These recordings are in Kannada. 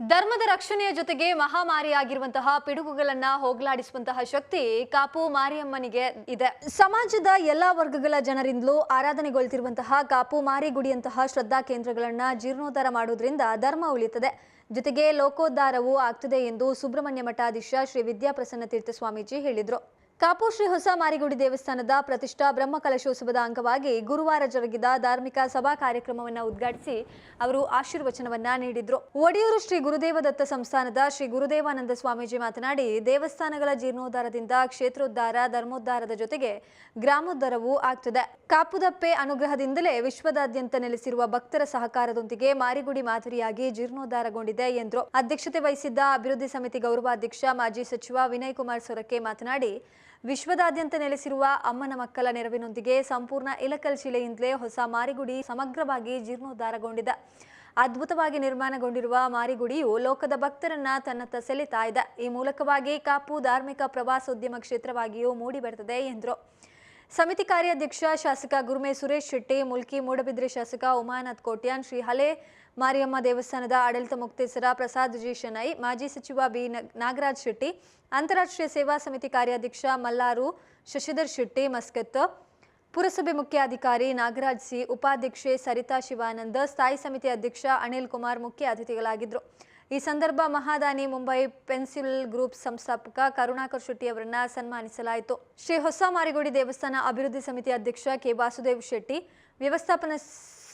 ಧರ್ಮದ ರಕ್ಷಣೆಯ ಜೊತೆಗೆ ಮಹಾಮಾರಿಯಾಗಿರುವಂತಹ ಪಿಡುಗುಗಳನ್ನ ಹೋಗಲಾಡಿಸುವಂತಹ ಶಕ್ತಿ ಕಾಪು ಮಾರಿಯಮ್ಮನಿಗೆ ಇದೆ. ಸಮಾಜದ ಎಲ್ಲಾ ವರ್ಗಗಳ ಜನರಿಂದಲೂ ಆರಾಧನೆಗೊಳ್ತಿರುವಂತಹ ಕಾಪು ಮಾರಿ ಗುಡಿಯಂತಹ ಶ್ರದ್ಧಾ ಕೇಂದ್ರಗಳನ್ನ ಜೀರ್ಣೋದ್ಧಾರ ಮಾಡೋದ್ರಿಂದ ಧರ್ಮ ಉಳಿಯುತ್ತದೆ. ಜೊತೆಗೆ ಲೋಕೋದ್ಧಾರವೂ ಆಗ್ತದೆ ಎಂದು ಸುಬ್ರಹ್ಮಣ್ಯ ಮಠಾಧೀಶ ಶ್ರೀ ವಿದ್ಯಾಪ್ರಸನ್ನ ತೀರ್ಥ ಸ್ವಾಮೀಜಿ ಹೇಳಿದರು. ಕಾಪು ಶ್ರೀ ಹೊಸ ಮಾರಿಗುಡಿ ದೇವಸ್ಥಾನದ ಪ್ರತಿಷ್ಠಾ ಬ್ರಹ್ಮ ಕಲಶೋತ್ಸವದ ಅಂಗವಾಗಿ ಗುರುವಾರ ಜರುಗಿದ ಧಾರ್ಮಿಕ ಸಭಾ ಕಾರ್ಯಕ್ರಮವನ್ನು ಉದ್ಘಾಟಿಸಿ ಅವರು ಆಶೀರ್ವಚನವನ್ನ ನೀಡಿದ್ರು. ಒಡಿಯೂರು ಶ್ರೀ ಗುರುದೇವ ದತ್ತ ಸಂಸ್ಥಾನದ ಶ್ರೀ ಗುರುದೇವಾನಂದ ಸ್ವಾಮೀಜಿ ಮಾತನಾಡಿ, ದೇವಸ್ಥಾನಗಳ ಜೀರ್ಣೋದ್ಧಾರದಿಂದ ಕ್ಷೇತ್ರೋದ್ಧಾರ, ಧರ್ಮೋದ್ಧಾರದ ಜೊತೆಗೆ ಗ್ರಾಮೋದ್ಧಾರವೂ ಆಗ್ತದೆ. ಕಾಪುದಪ್ಪೆ ಅನುಗ್ರಹದಿಂದಲೇ ವಿಶ್ವದಾದ್ಯಂತ ನೆಲೆಸಿರುವ ಭಕ್ತರ ಸಹಕಾರದೊಂದಿಗೆ ಮಾರಿಗುಡಿ ಮಾದರಿಯಾಗಿ ಜೀರ್ಣೋದ್ಧಾರಗೊಂಡಿದೆ ಎಂದರು. ಅಧ್ಯಕ್ಷತೆ ವಹಿಸಿದ್ದ ಅಭಿವೃದ್ಧಿ ಸಮಿತಿ ಗೌರವಾಧ್ಯಕ್ಷ, ಮಾಜಿ ಸಚಿವ ವಿನಯ್ ಕುಮಾರ್ ಸೊರಕೆ ಮಾತನಾಡಿ ವಿಶ್ವದಾದ್ಯಂತ ನೆಲೆಸಿರುವ ಅಮ್ಮನ ಮಕ್ಕಳ ನೆರವಿನೊಂದಿಗೆ ಸಂಪೂರ್ಣ ಇಲಕಲ್ ಶಿಲೆಯಿಂದಲೇ ಹೊಸ ಮಾರಿಗುಡಿ ಸಮಗ್ರವಾಗಿ ಜೀರ್ಣೋದ್ಧಾರಗೊಂಡಿದೆ. ಅದ್ಭುತವಾಗಿ ನಿರ್ಮಾಣಗೊಂಡಿರುವ ಮಾರಿಗುಡಿಯು ಲೋಕದ ಭಕ್ತರನ್ನ ತನ್ನತ್ತ ಸೆಳೆತಾ ಇದೆ. ಈ ಮೂಲಕವಾಗಿ ಕಾಪು ಧಾರ್ಮಿಕ ಪ್ರವಾಸೋದ್ಯಮ ಕ್ಷೇತ್ರವಾಗಿಯೂ ಮೂಡಿ ಬರ್ತದೆ ಎಂದರು. ಸಮಿತಿ ಕಾರ್ಯಾಧ್ಯಕ್ಷ ಶಾಸಕ ಗುರುಮೆ ಸುರೇಶ್ ಶೆಟ್ಟಿ, ಮುಲ್ಕಿ ಮೂಡಬಿದ್ರೆ ಶಾಸಕ ಉಮಾನಾಥ್ ಕೋಟ್ಯಾನ್, ಶ್ರೀ ಹಲೆ ಮಾರಿಯಮ್ಮ ದೇವಸ್ಥಾನದ ಆಡಳಿತ ಮುಕ್ತೇಸರ ಪ್ರಸಾದ್ ಜಿ ಶೆನೈ, ಮಾಜಿ ಸಚಿವ ಬಿ ನಾಗರಾಜ್ ಶೆಟ್ಟಿ, ಅಂತಾರಾಷ್ಟ್ರೀಯ ಸೇವಾ ಸಮಿತಿ ಕಾರ್ಯಾಧ್ಯಕ್ಷ ಮಲ್ಲಾರು ಶಶಿಧರ್ ಶೆಟ್ಟಿ ಮಸ್ಕತ್, ಪುರಸಭೆ ಮುಖ್ಯಾಧಿಕಾರಿ ನಾಗರಾಜ್ ಸಿ, ಉಪಾಧ್ಯಕ್ಷೆ ಸರಿತಾ ಶಿವಾನಂದ, ಸ್ಥಾಯಿ ಸಮಿತಿ ಅಧ್ಯಕ್ಷ ಅನಿಲ್ ಕುಮಾರ್ ಮುಖ್ಯ ಅತಿಥಿಗಳಾಗಿದ್ದರು ಈ ಸಂದರ್ಭ ಮಹಾದಾನಿ ಮುಂಬೈ ಪೆನ್ಸಿಲ್ ಗ್ರೂಪ್ ಸಂಸ್ಥಾಪಕ ಕರುಣಾಕರ್ ಶೆಟ್ಟಿ ಅವರನ್ನ ಸನ್ಮಾನಿಸಲಾಯಿತು. ಶ್ರೀ ಹೊಸ ಮಾರಿಗುಡಿ ದೇವಸ್ಥಾನ ಅಭಿವೃದ್ಧಿ ಸಮಿತಿ ಅಧ್ಯಕ್ಷ ಕೆ ವಾಸುದೇವ್ ಶೆಟ್ಟಿ, ವ್ಯವಸ್ಥಾಪನಾ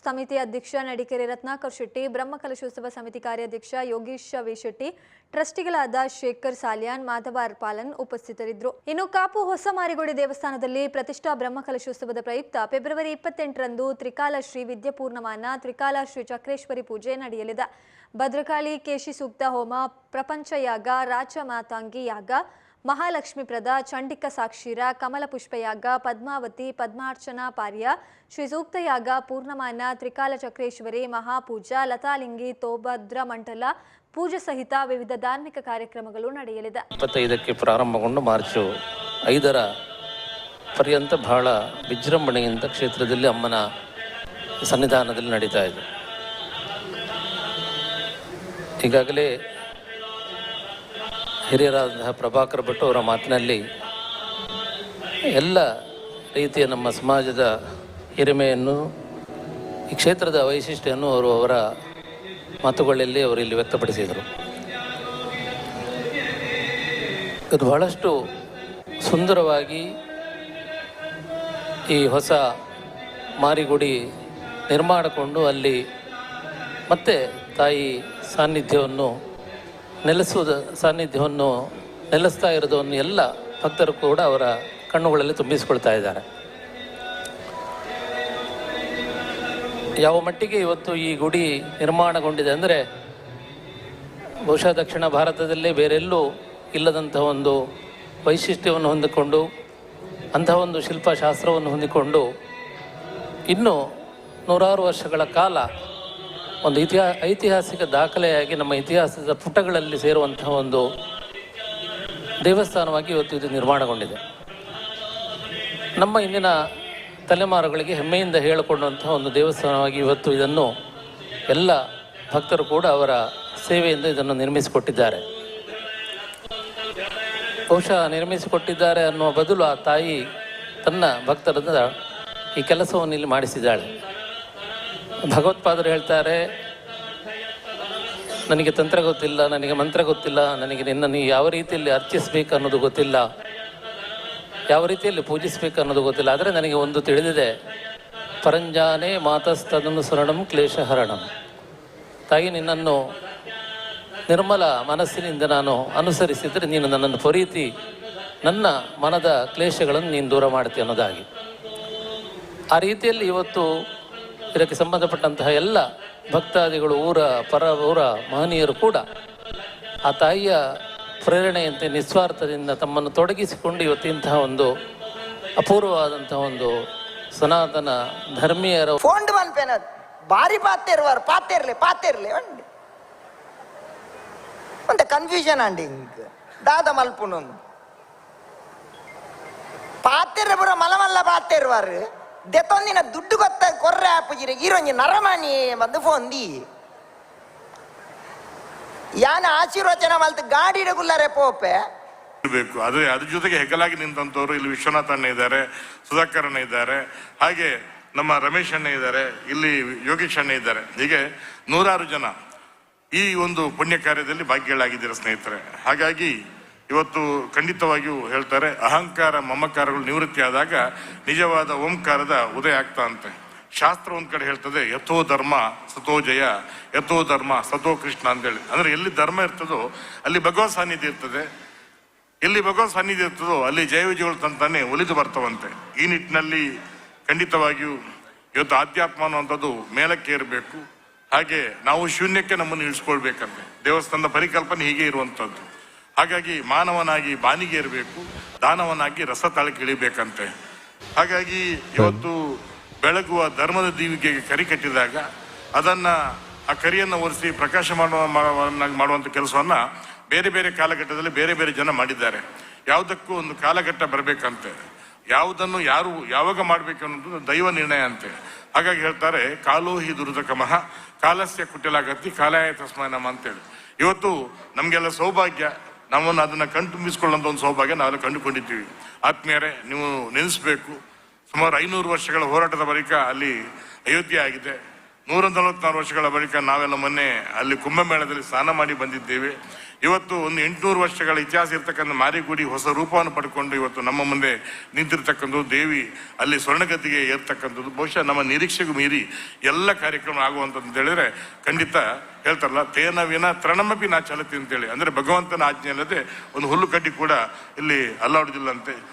ಸಮಿತಿ ಅಧ್ಯಕ್ಷ ನಡಿಕೆರೆ ರತ್ನಾಕರ್ ಶೆಟ್ಟಿ ಬ್ರಹ್ಮಕಲಶೋತ್ಸವ ಸಮಿತಿ ಕಾರ್ಯಾಧ್ಯಕ್ಷ ಯೋಗೀಶ್ ವಿ ಶೆಟ್ಟಿ, ಟ್ರಸ್ಟಿಗಳಾದ ಶೇಖರ್ ಸಾಲಿಯಾನ್ ಮಾಧವ ಅರ್ಪಾಲನ್ ಉಪಸ್ಥಿತರಿದ್ದರು. ಇನ್ನು ಕಾಪು ಹೊಸ ಮಾರಿಗುಡಿ ದೇವಸ್ಥಾನದಲ್ಲಿ ಪ್ರತಿಷ್ಠಾ ಬ್ರಹ್ಮಕಲಶೋತ್ಸವದ ಪ್ರಯುಕ್ತ ಫೆಬ್ರವರಿ ಇಪ್ಪತ್ತೆಂಟರಂದು ತ್ರಿಕಾಲ ಶ್ರೀ ವಿದ್ಯಾಪೂರ್ಣಮಾನ, ತ್ರಿಕಾಲ ಶ್ರೀ ಚಕ್ರೇಶ್ವರಿ ಪೂಜೆ ನಡೆಯಲಿದೆ. ಭದ್ರಕಾಳಿ, ಕೇಶಿ ಸೂಕ್ತ ಹೋಮ ಪ್ರಪಂಚ ಯಾಗ ರಾಜ ಮಾತಾಂಗಿ ಯಾಗ ಮಹಾಲಕ್ಷ್ಮೀಪ್ರದ ಚಂಡಿಕ ಸಾಕ್ಷೀರ, ಕಮಲ ಪುಷ್ಪಯಾಗ, ಪದ್ಮಾವತಿ, ಪದ್ಮಾರ್ಚನಾ ಪಾರ್ಯ, ಶ್ರೀ ಸೂಕ್ತ ಯಾಗ ಪೂರ್ಣಮಾನ, ತ್ರಿಕಾಲ ಚಕ್ರೇಶ್ವರಿ, ಮಹಾಪೂಜಾ, ಲತಾಲಿಂಗಿ, ತೋಭದ್ರ ಮಂಟಲ ಪೂಜೆ ಸಹಿತ ವಿವಿಧ ಧಾರ್ಮಿಕ ಕಾರ್ಯಕ್ರಮಗಳು ನಡೆಯಲಿದೆ. ಇಪ್ಪತ್ತೈದಕ್ಕೆ ಪ್ರಾರಂಭಗೊಂಡು ಮಾರ್ಚು ಐದರ ಪರ್ಯಂತ ಬಹಳ ವಿಜೃಂಭಣೆಯಿಂದ ಕ್ಷೇತ್ರದಲ್ಲಿ ಅಮ್ಮನ ಸನ್ನಿಧಾನದಲ್ಲಿ ನಡೀತಾ ಇದೆ. ಈಗಾಗಲೇ ಹಿರಿಯರಾದಂತಹ ಪ್ರಭಾಕರ್ ಭಟ್ ಅವರ ಮಾತಿನಲ್ಲಿ ಎಲ್ಲ ರೀತಿಯ ನಮ್ಮ ಸಮಾಜದ ಹಿರಿಮೆಯನ್ನು, ಈ ಕ್ಷೇತ್ರದ ವೈಶಿಷ್ಟ್ಯವನ್ನು ಅವರು ಅವರ ಮಾತುಗಳಲ್ಲಿ ಅವರು ಇಲ್ಲಿ ವ್ಯಕ್ತಪಡಿಸಿದರು. ಇದು ಬಹಳಷ್ಟು ಸುಂದರವಾಗಿ ಈ ಹೊಸ ಮಾರಿಗುಡಿ ನಿರ್ಮಾಣಕೊಂಡು ಅಲ್ಲಿ ಮತ್ತೆ ತಾಯಿ ಸಾನ್ನಿಧ್ಯವನ್ನು ನೆಲೆಸುವುದ ಸಾನ್ನಿಧ್ಯವನ್ನು, ನೆಲೆಸ್ತಾ ಇರೋದನ್ನು ಎಲ್ಲ ಭಕ್ತರು ಕೂಡ ಅವರ ಕಣ್ಣುಗಳಲ್ಲಿ ತುಂಬಿಸಿಕೊಳ್ತಾ ಇದ್ದಾರೆ. ಯಾವ ಮಟ್ಟಿಗೆ ಇವತ್ತು ಈ ಗುಡಿ ನಿರ್ಮಾಣಗೊಂಡಿದೆ ಅಂದರೆ, ಬಹುಶಃ ದಕ್ಷಿಣ ಭಾರತದಲ್ಲೇ ಬೇರೆಲ್ಲೂ ಇಲ್ಲದಂತಹ ಒಂದು ವೈಶಿಷ್ಟ್ಯವನ್ನು ಹೊಂದಿಕೊಂಡು ಅಂತಹ ಒಂದು ಶಿಲ್ಪಶಾಸ್ತ್ರವನ್ನು ಹೊಂದಿಕೊಂಡು, ಇನ್ನು ನೂರಾರು ವರ್ಷಗಳ ಕಾಲ ಒಂದು ಇತಿಹಾ, ಐತಿಹಾಸಿಕ ದಾಖಲೆಯಾಗಿ ನಮ್ಮ ಇತಿಹಾಸದ ಪುಟಗಳಲ್ಲಿ ಸೇರುವಂತಹ ಒಂದು ದೇವಸ್ಥಾನವಾಗಿ ಇವತ್ತು ಇದು ನಿರ್ಮಾಣಗೊಂಡಿದೆ. ನಮ್ಮ ಇಂದಿನ ತಲೆಮಾರುಗಳಿಗೆ ಹೆಮ್ಮೆಯಿಂದ ಹೇಳಿಕೊಂಡಂತಹ ಒಂದು ದೇವಸ್ಥಾನವಾಗಿ ಇವತ್ತು ಇದನ್ನು ಎಲ್ಲ ಭಕ್ತರು ಕೂಡ ಅವರ ಸೇವೆಯಿಂದ ಇದನ್ನು ನಿರ್ಮಿಸಿಕೊಟ್ಟಿದ್ದಾರೆ. ಬಹುಶಃ ನಿರ್ಮಿಸಿಕೊಟ್ಟಿದ್ದಾರೆ ಅನ್ನುವ ಬದಲು ಆ ತಾಯಿ ತನ್ನ ಭಕ್ತರದ ಈ ಕೆಲಸವನ್ನು ಇಲ್ಲಿ ಮಾಡಿಸಿದ್ದಾಳೆ. ಭಗವತ್ಪಾದರು ಹೇಳ್ತಾರೆ, ನನಗೆ ತಂತ್ರ ಗೊತ್ತಿಲ್ಲ, ನನಗೆ ಮಂತ್ರ ಗೊತ್ತಿಲ್ಲ, ನನಗೆ ನಿನ್ನನ್ನು ಯಾವ ರೀತಿಯಲ್ಲಿ ಅರ್ಚಿಸಬೇಕು ಅನ್ನೋದು ಗೊತ್ತಿಲ್ಲ, ಯಾವ ರೀತಿಯಲ್ಲಿ ಪೂಜಿಸಬೇಕು ಅನ್ನೋದು ಗೊತ್ತಿಲ್ಲ, ಆದರೆ ನನಗೆ ಒಂದು ತಿಳಿದಿದೆ. ಪರಂಜಾನೆ ಸ್ಮರಣಂ ಸುರಣಂ ಕ್ಲೇಶಹರಣಂ ತಾಯಿ, ನಿನ್ನನ್ನು ನಿರ್ಮಲ ಮನಸ್ಸಿನಿಂದ ನಾನು ಅನುಸರಿಸಿದರೆ ನೀನು ನನ್ನನ್ನು ಪೊರೀತಿ, ನನ್ನ ಮನದ ಕ್ಲೇಶಗಳನ್ನು ನೀನು ದೂರ ಮಾಡ್ತೀಯ ಅನ್ನೋದಾಗಿ. ಆ ರೀತಿಯಲ್ಲಿ ಇವತ್ತು ಇದಕ್ಕೆ ಸಂಬಂಧಪಟ್ಟಂತಹ ಎಲ್ಲ ಭಕ್ತಾದಿಗಳು, ಊರ, ಪರ, ಊರ ಮಹನೀಯರು ಕೂಡ ಆ ತಾಯಿಯ ಪ್ರೇರಣೆಯಂತೆ ನಿಸ್ವಾರ್ಥದಿಂದ ತಮ್ಮನ್ನು ತೊಡಗಿಸಿಕೊಂಡು ಇವತ್ತಿಂತಹ ಒಂದು ಅಪೂರ್ವವಾದಂತಹ ಒಂದು ಸನಾತನ ಧರ್ಮೀಯರ ಬಾರಿ ಪಾತ್ರ ಪಾತಿರ್ಲಿ ಪಾತಿರ್ಲಿ ಒಂದು ಕನ್ಫ್ಯೂಷನ್ ಅಂಡಿ ದಾದ ಮಲ್ಪುನೊಂದು ಪಾತಿರ ಪುರ ಮಲಮಲ್ಲ ದೆತ್ತೊಂದಿನ ದುಡ್ಡು ಗೊತ್ತ ಕೊರ್ರೆ ಆಪುಜಿರೆ, ಈರೊಂಜಿ ನರಮಣಿ ಬಂದು ಫೋಂದಿ ಯಾನ ಆಶೀರ್ವಚನ ಮಲ್ತು ಗಾಡಿ ಇಡಗುಲ್ಲಾರೆ ಪೋಪೆ. ಬೇಕು. ಅದೇ ಅದ್ರ ಜೊತೆಗೆ ಹೆಗಲಾಗಿ ನಿಂತಂತವ್ರು ಇಲ್ಲಿ ವಿಶ್ವನಾಥ್ ಅಣ್ಣ ಇದ್ದಾರೆ ಸುಧಾಕರ್ ಅಣ್ಣ ಇದ್ದಾರೆ ಹಾಗೆ ನಮ್ಮ ರಮೇಶ್ ಅಣ್ಣ ಇದ್ದಾರೆ ಇಲ್ಲಿ ಯೋಗೇಶ್ ಅಣ್ಣ ಇದ್ದಾರೆ ಹೀಗೆ ನೂರಾರು ಜನ ಈ ಒಂದು ಪುಣ್ಯ ಕಾರ್ಯದಲ್ಲಿ ಭಾಗ್ಯಗಳಾಗಿದ್ದೀರ ಸ್ನೇಹಿತರೆ. ಹಾಗಾಗಿ ಇವತ್ತು ಖಂಡಿತವಾಗಿಯೂ ಹೇಳ್ತಾರೆ, ಅಹಂಕಾರ ಮಮಕಾರಗಳು ನಿವೃತ್ತಿ ಆದಾಗ ನಿಜವಾದ ಓಂಕಾರದ ಉದಯ ಆಗ್ತಾ ಅಂತೆ ಶಾಸ್ತ್ರ ಒಂದು ಕಡೆ ಹೇಳ್ತದೆ, ಯಥೋ ಧರ್ಮ ಸತೋ ಜಯ, ಯಥೋ ಧರ್ಮ ಸತೋ ಕೃಷ್ಣ ಅಂತೇಳಿ ಅಂದ್ರೆ ಎಲ್ಲಿ ಧರ್ಮ ಇರ್ತದೋ, ಅಲ್ಲಿ ಭಗವತ್ ಸಾನ್ನಿಧ್ಯ ಇರ್ತದೆ. ಎಲ್ಲಿ ಭಗವತ್ ಸಾನ್ನಿಧ್ಯ ಇರ್ತದೋ, ಅಲ್ಲಿ ಜಯ ಜಯವಿಜಯಗಳು ತಂತಾನೆ ಒಲಿದು ಬರ್ತವಂತೆ. ಈ ನಿಟ್ಟಿನಲ್ಲಿ ಖಂಡಿತವಾಗಿಯೂ ಇವತ್ತು ಆಧ್ಯಾತ್ಮ ಅನ್ನುವಂಥದ್ದು ಮೇಲಕ್ಕೆ ಇರಬೇಕು ಹಾಗೆ ನಾವು ಶೂನ್ಯಕ್ಕೆ ನಮ್ಮನ್ನು ಇಳಿಸ್ಕೊಳ್ಬೇಕಂತೆ. ದೇವಸ್ಥಾನದ ಪರಿಕಲ್ಪನೆ ಹೀಗೆ ಇರುವಂಥದ್ದು. ಹಾಗಾಗಿ ಮಾನವನಾಗಿ ಬಾನಿಗೆ ಇರಬೇಕು, ದಾನವನಾಗಿ ರಸ ತಾಳಕ್ಕೆ ಇಳಿಬೇಕಂತೆ. ಹಾಗಾಗಿ ಇವತ್ತು ಬೆಳಗುವ ಧರ್ಮದ ದೀವಿಗೆಗೆ ಕರಿ ಕಟ್ಟಿದಾಗ ಅದನ್ನ ಆ ಕರಿಯನ್ನು ಒರೆಸಿ ಪ್ರಕಾಶ ಮಾಡುವ ಮಾಡುವ- ಮಾಡುವಂತ ಕೆಲಸವನ್ನ ಬೇರೆ ಬೇರೆ ಕಾಲಘಟ್ಟದಲ್ಲಿ ಬೇರೆ ಬೇರೆ ಜನ ಮಾಡಿದ್ದಾರೆ. ಯಾವುದಕ್ಕೂ ಒಂದು ಕಾಲಘಟ್ಟ ಬರಬೇಕಂತೆ. ಯಾವುದನ್ನು ಯಾರು ಯಾವಾಗ ಮಾಡಬೇಕು ಅನ್ನೋದು ದೈವ ನಿರ್ಣಯ ಅಂತೆ. ಹಾಗಾಗಿ ಹೇಳ್ತಾರೆ, ಕಾಲೋ ಹಿ ದುರ್ದಕಮಃ, ಕಾಲಸ್ಯ ಕುಟಿಲಾಗತ್ತಿ ಕಾಲಾಯ ತಸ್ಮೈ ನಮ್ಮ ಅಂತೇಳಿ. ಇವತ್ತು ನಮಗೆಲ್ಲ ಸೌಭಾಗ್ಯ ನಮ್ಮನ್ನು ಅದನ್ನು ಕಣ್ತುಂಬಿಸಿಕೊಳ್ಳುವಂಥ ಒಂದು ಸೌಭಾಗ್ಯ ನಾವೆಲ್ಲ ಕಂಡುಕೊಂಡಿದ್ದೀವಿ. ಆತ್ಮೀಯರೇ, ನೀವು ನೆನೆಸಬೇಕು. ಸುಮಾರು ಐನೂರು ವರ್ಷಗಳ ಹೋರಾಟದ ಬಳಿಕ ಅಲ್ಲಿ ಅಯೋಧ್ಯೆ ಆಗಿದೆ. ನೂರ ನಲವತ್ತಾರು ವರ್ಷಗಳ ಬಳಿಕ ನಾವೆಲ್ಲ ಮೊನ್ನೆ ಅಲ್ಲಿ ಕುಂಭಮೇಳದಲ್ಲಿ ಸ್ನಾನ ಮಾಡಿ ಬಂದಿದ್ದೇವೆ. ಇವತ್ತು ಒಂದು ಎಂಟುನೂರು ವರ್ಷಗಳ ಇತಿಹಾಸ ಇರತಕ್ಕಂಥ ಮಾರಿಗುಡಿ ಹೊಸ ರೂಪವನ್ನು ಪಡ್ಕೊಂಡು ಇವತ್ತು ನಮ್ಮ ಮುಂದೆ ನಿಂತಿರ್ತಕ್ಕಂಥದ್ದು ದೇವಿ, ಅಲ್ಲಿ ಸ್ವರ್ಣಗತಿಗೆ ಏರ್ತಕ್ಕಂಥದ್ದು, ಬಹುಶಃ ನಮ್ಮ ನಿರೀಕ್ಷೆಗೂ ಮೀರಿ ಎಲ್ಲ ಕಾರ್ಯಕ್ರಮ ಆಗುವಂಥದ್ದು ಹೇಳಿದ್ರೆ ಖಂಡಿತ ಹೇಳ್ತಾರಲ್ಲ ತೇನವಿನ ತೃಣಮಪಿ ನಾ ಚಲತಿ ಅಂತೇಳಿ. ಅಂದರೆ ಭಗವಂತನ ಆಜ್ಞೆ ಅಲ್ಲದೆ ಒಂದು ಹುಲ್ಲು ಕಡ್ಡಿ ಕೂಡ ಇಲ್ಲಿ ಅಲ್ಲಾಡುದಿಲ್ಲಂತೆ